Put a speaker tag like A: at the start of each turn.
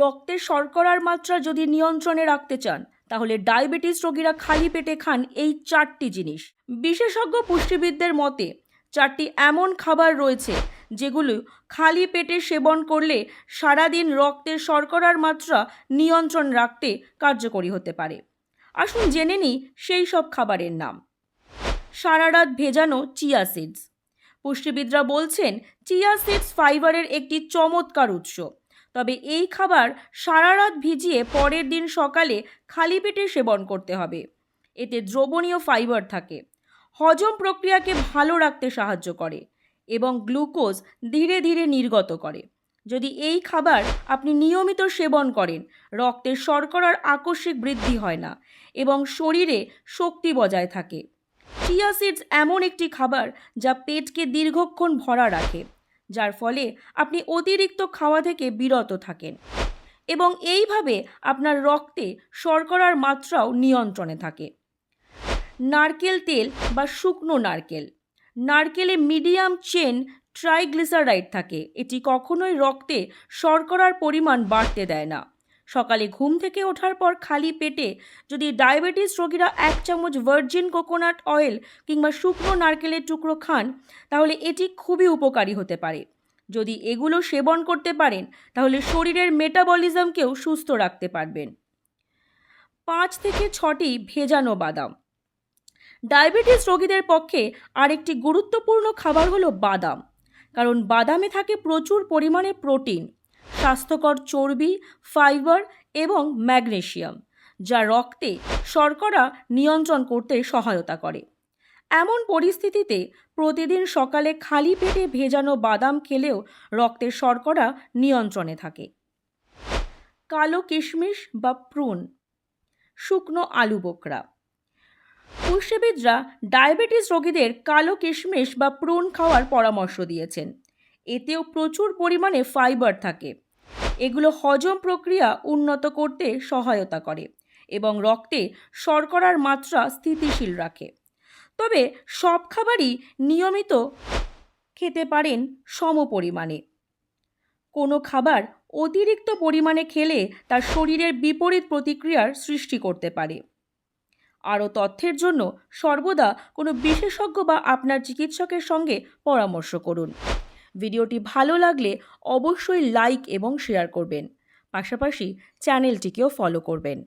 A: রক্তের শর্করার মাত্রা যদি নিয়ন্ত্রণে রাখতে চান, তাহলে ডায়াবেটিস রোগীরা খালি পেটে খান এই চারটি জিনিস। বিশেষজ্ঞ পুষ্টিবিদদের মতে, চারটি এমন খাবার রয়েছে যেগুলো খালি পেটে সেবন করলে সারাদিন রক্তের শর্করার মাত্রা নিয়ন্ত্রণ রাখতে কার্যকরী হতে পারে। আসুন জেনে নিই সেই সব খাবারের নাম। সারা রাত ভেজানো চিয়া সিডস। পুষ্টিবিদরা বলছেন, চিয়া সিডস ফাইবারের একটি চমৎকার উৎস। তবে এই খাবার সারা রাত ভিজিয়ে পরের দিন সকালে খালি পেটে সেবন করতে হবে। এতে দ্রবণীয় ফাইবার থাকে। হজম প্রক্রিয়াকে ভালো রাখতে সাহায্য করে এবং গ্লুকোজ ধীরে ধীরে নির্গত করে। যদি এই খাবার আপনি নিয়মিত সেবন করেন রক্তের শর্করার আকস্মিক বৃদ্ধি হয় না এবং শরীরে শক্তি বজায় থাকে। চিয়া সিডস এমন একটি খাবার যা পেটকে দীর্ঘক্ষণ ভরা রাখে। যার ফলে আপনি অতিরিক্ত খাওয়া থেকে বিরত থাকেন এবং এইভাবে আপনার রক্তে শর্করার মাত্রাও নিয়ন্ত্রণে থাকে। নারকেল তেল বা শুকনো নারকেল। নারকেলে মিডিয়াম চেন ট্রাইগ্লিসারাইড থাকে। এটি কখনোই রক্তে শর্করার পরিমাণ বাড়তে দেয় না। সকালে ঘুম থেকে ওঠার পর খালি পেটে যদি ডায়াবেটিস রোগীরা এক চামচ ভার্জিন কোকোনাট অয়েল কিংবা শুকনো নারকেলের টুকরো খান, তাহলে এটি খুবই উপকারী হতে পারে। যদি এগুলো সেবন করতে পারেন, তাহলে শরীরের মেটাবলিজমকেও সুস্থ রাখতে পারবেন। পাঁচ থেকে ছটি ভেজানো বাদাম। ডায়াবেটিস রোগীদের পক্ষে আরেকটি গুরুত্বপূর্ণ খাবার হলো বাদাম। কারণ বাদামে থাকে প্রচুর পরিমাণে প্রোটিন। স্বাস্থ্যকর চর্বি, ফাইবার এবং ম্যাগনেশিয়াম, যা রক্তে শর্করা নিয়ন্ত্রণ করতে সহায়তা করে। এমন পরিস্থিতিতে প্রতিদিন সকালে খালি পেটে ভেজানো বাদাম খেলেও রক্তের শর্করা নিয়ন্ত্রণে থাকে। কালো কিশমিশ বা প্রুন, শুকনো আলু বোকরা। পুষ্টিবিদরা ডায়াবেটিস রোগীদের কালো কিশমিশ বা প্রুন খাওয়ার পরামর্শ দিয়েছেন। এতেও প্রচুর পরিমাণে ফাইবার থাকে। এগুলো হজম প্রক্রিয়া উন্নত করতে সহায়তা করে এবং রক্তে শর্করার মাত্রা স্থিতিশীল রাখে। তবে সব খাবারই নিয়মিত খেতে পারেন সম পরিমাণে কোনো খাবার অতিরিক্ত পরিমাণে খেলে তার শরীরের বিপরীত প্রতিক্রিয়ার সৃষ্টি করতে পারে। আরও তথ্যের জন্য সর্বদা কোনো বিশেষজ্ঞ বা আপনার চিকিৎসকের সঙ্গে পরামর্শ করুন। ভিডিওটি ভালো লাগলে অবশ্যই লাইক এবং শেয়ার করবেন। পাশাপাশি চ্যানেলটিকেও ফলো করবেন।